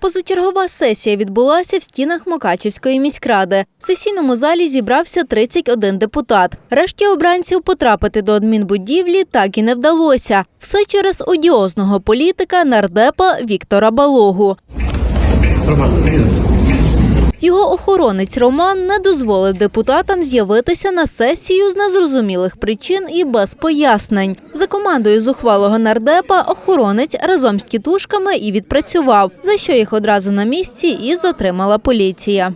Позачергова сесія відбулася в стінах Мукачівської міськради. В сесійному залі зібрався 31 депутат. Решті обранців потрапити до адмінбудівлі так і не вдалося. Все через одіозного політика нардепа Віктора Балогу. Роман, привіт. Його охоронець Роман не дозволив депутатам з'явитися на сесію з незрозумілих причин і без пояснень. За командою зухвалого нардепа охоронець разом з тітушками і відпрацював, за що їх одразу на місці і затримала поліція.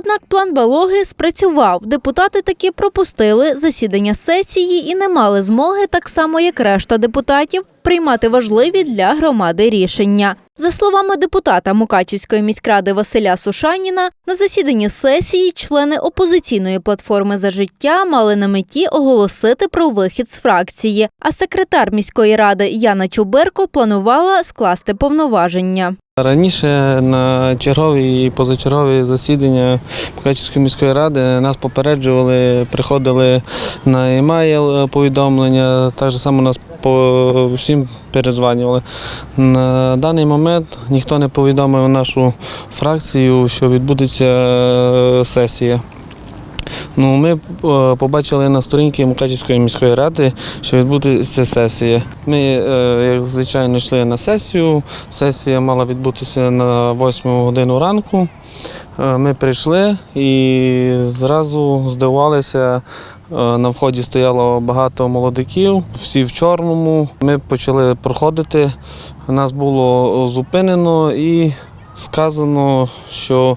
Однак план Балоги спрацював. Депутати таки пропустили засідання сесії і не мали змоги, так само як решта депутатів, приймати важливі для громади рішення. За словами депутата Мукачівської міськради Василя Сушаніна, на засіданні сесії члени опозиційної платформи за життя мали на меті оголосити про вихід з фракції. А секретар міської ради Яна Чуберко планувала скласти повноваження. Раніше на чергові і позачергові засідання Покачівської міської ради нас попереджували, приходили на емейл повідомлення, так само нас по всім перезванювали. На даний момент ніхто не повідомив нашу фракцію, що відбудеться е, сесія. Ну, ми е, побачили на сторінці Мукачівської міської ради, що відбудеться сесія. Ми, е, як звичайно, йшли на сесію. Сесія мала відбутися на 8 годину ранку. Е, Ми прийшли і зразу здивувалися. На вході стояло багато молодиків, всі в чорному. Ми почали проходити. Нас було зупинено і сказано, що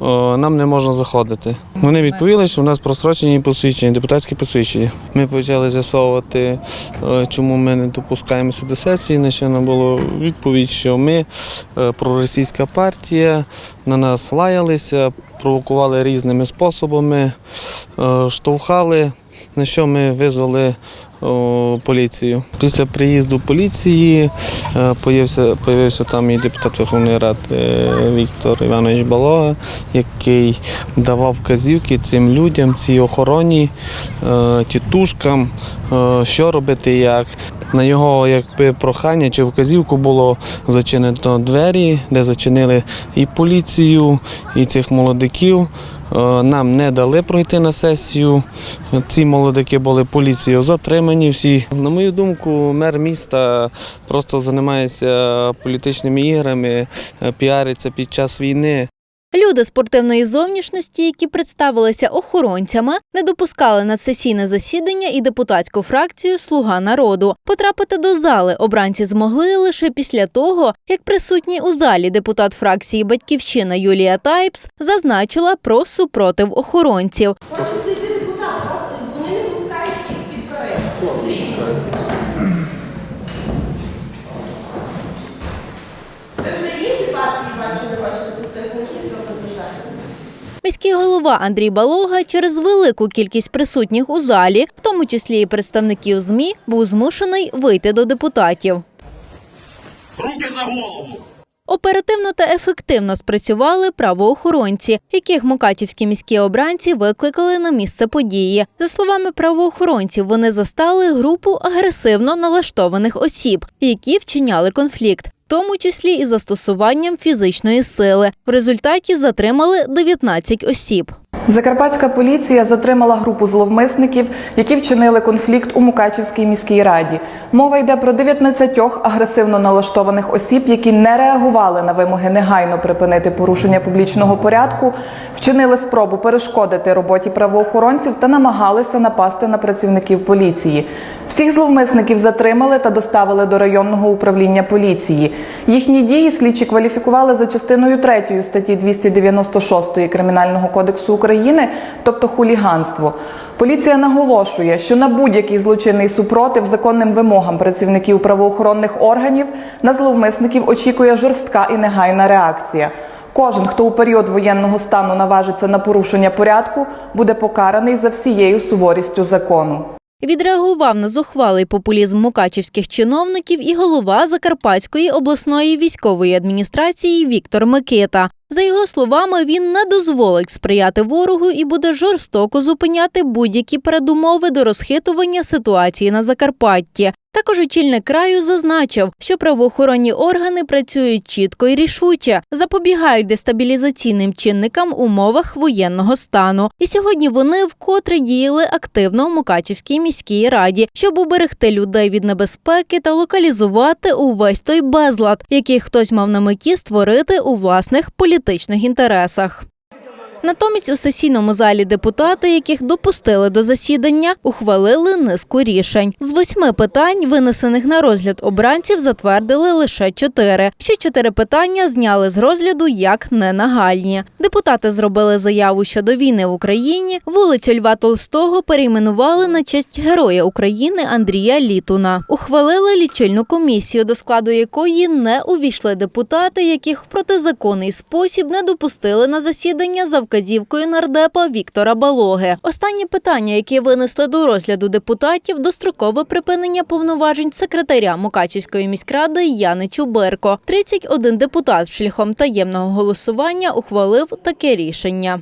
нам не можна заходити. Вони відповіли, що в нас просрочені посвідчення, депутатські посвідчення. Ми почали з'ясовувати, е, чому ми не допускаємося до сесії. Нам було відповідь, що ми е, проросійська партія, на нас лаялися, провокували різними способами, е, штовхали. На що ми визвали поліцію. Після приїзду поліції е, появився, появився там і депутат Верховної Ради е, Віктор Іванович Балога, який давав вказівки цим людям, цій охороні, е, тітушкам, е, що робити, як. На його якби, прохання чи вказівку було зачинено двері, де зачинили і поліцію, і цих молодиків. Е, Нам не дали пройти на сесію. Ці молодики були поліцією затримані всі. На мою думку, мер міста просто займається політичними іграми, е, піариться під час війни. Люди спортивної зовнішності, які представилися охоронцями, не допускали на сесійне засідання і депутатську фракцію Слуга народу. Потрапити до зали обранці змогли лише після того, як присутній у залі депутат фракції Батьківщина Юлія Тайпс зазначила про супротив охоронців. Хочуть зайти депутати, вас вони не пускають їх під перед. Міський голова Андрій Балога через велику кількість присутніх у залі, в тому числі і представників ЗМІ, був змушений вийти до депутатів. Руки за голову! Оперативно та ефективно спрацювали правоохоронці, яких мукачівські міські обранці викликали на місце події. За словами правоохоронців, вони застали групу агресивно налаштованих осіб, які вчиняли конфлікт. Тому числі і застосуванням фізичної сили. В результаті затримали 19 осіб. Закарпатська поліція затримала групу зловмисників, які вчинили конфлікт у Мукачівській міській раді. Мова йде про 19 агресивно налаштованих осіб, які не реагували на вимоги негайно припинити порушення публічного порядку, вчинили спробу перешкодити роботі правоохоронців та намагалися напасти на працівників поліції. Всіх зловмисників затримали та доставили до районного управління поліції. Їхні дії слідчі кваліфікували за частиною 3 статті 296 Кримінального кодексу України, тобто хуліганство. Поліція наголошує, що на будь-який злочинний супротив законним вимогам працівників правоохоронних органів на зловмисників очікує жорстка і негайна реакція. Кожен, хто у період воєнного стану наважиться на порушення порядку, буде покараний за всією суворістю закону. Відреагував на зухвалий популізм мукачівських чиновників і голова Закарпатської обласної військової адміністрації Віктор Микита. За його словами, він не дозволить сприяти ворогу і буде жорстоко зупиняти будь-які передумови до розхитування ситуації на Закарпатті. Також очільник краю зазначив, що правоохоронні органи працюють чітко і рішуче, запобігають дестабілізаційним чинникам в умовах воєнного стану. І сьогодні вони вкотре діяли активно у Мукачівській міській раді, щоб уберегти людей від небезпеки та локалізувати увесь той безлад, який хтось мав на меті створити у власних політичних інтересах. Натомість у сесійному залі депутати, яких допустили до засідання, ухвалили низку рішень. З восьми питань, винесених на розгляд обранців, затвердили лише чотири. Ще чотири питання зняли з розгляду як ненагальні. Депутати зробили заяву щодо війни в Україні. Вулицю Льва Толстого перейменували на честь Героя України Андрія Літуна. Ухвалили лічильну комісію, до складу якої не увійшли депутати, яких в протизаконний спосіб не допустили на засідання за вказівкою нардепа Віктора Балоги. Останні питання, яке винесли до розгляду депутатів, дострокове припинення повноважень секретаря Мукачівської міськради Яни Чуберко. 31 депутат шляхом таємного голосування ухвалив таке рішення.